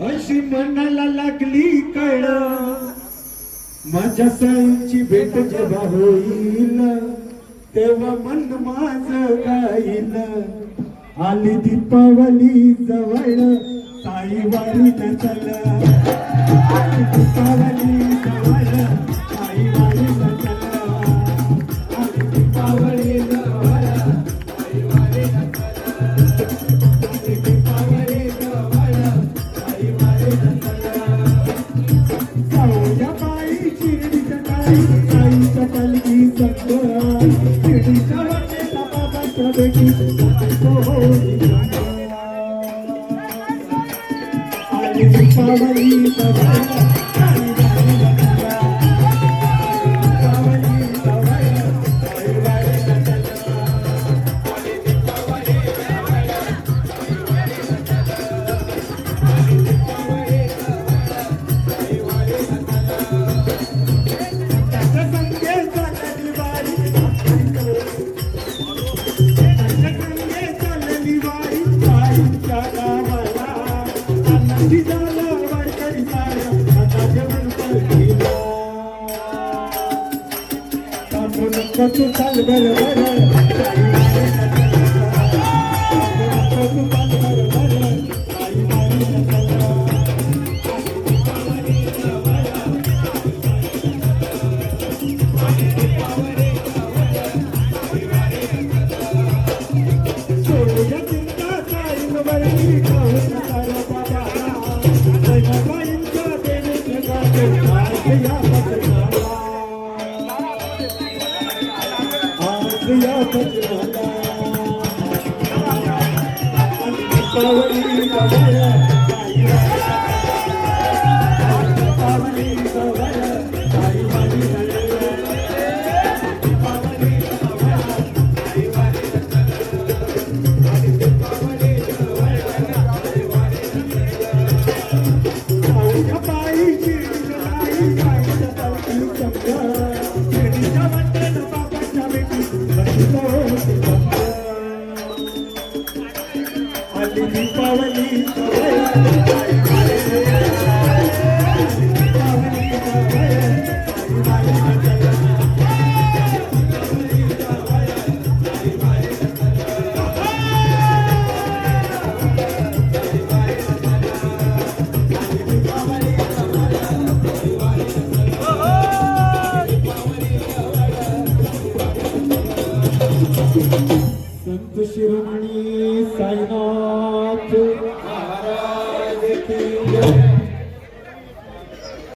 अशी मनाला लागली कळ. माझ्या साईची भेट जेव्हा होईल तेव्हा मन माझ गाईल. आली दीपावली जवळ ताई वारी चल. आली दीपावली जवळ. Thank you. चाल बरोबर Thank you. Sant Shiromani Sainath.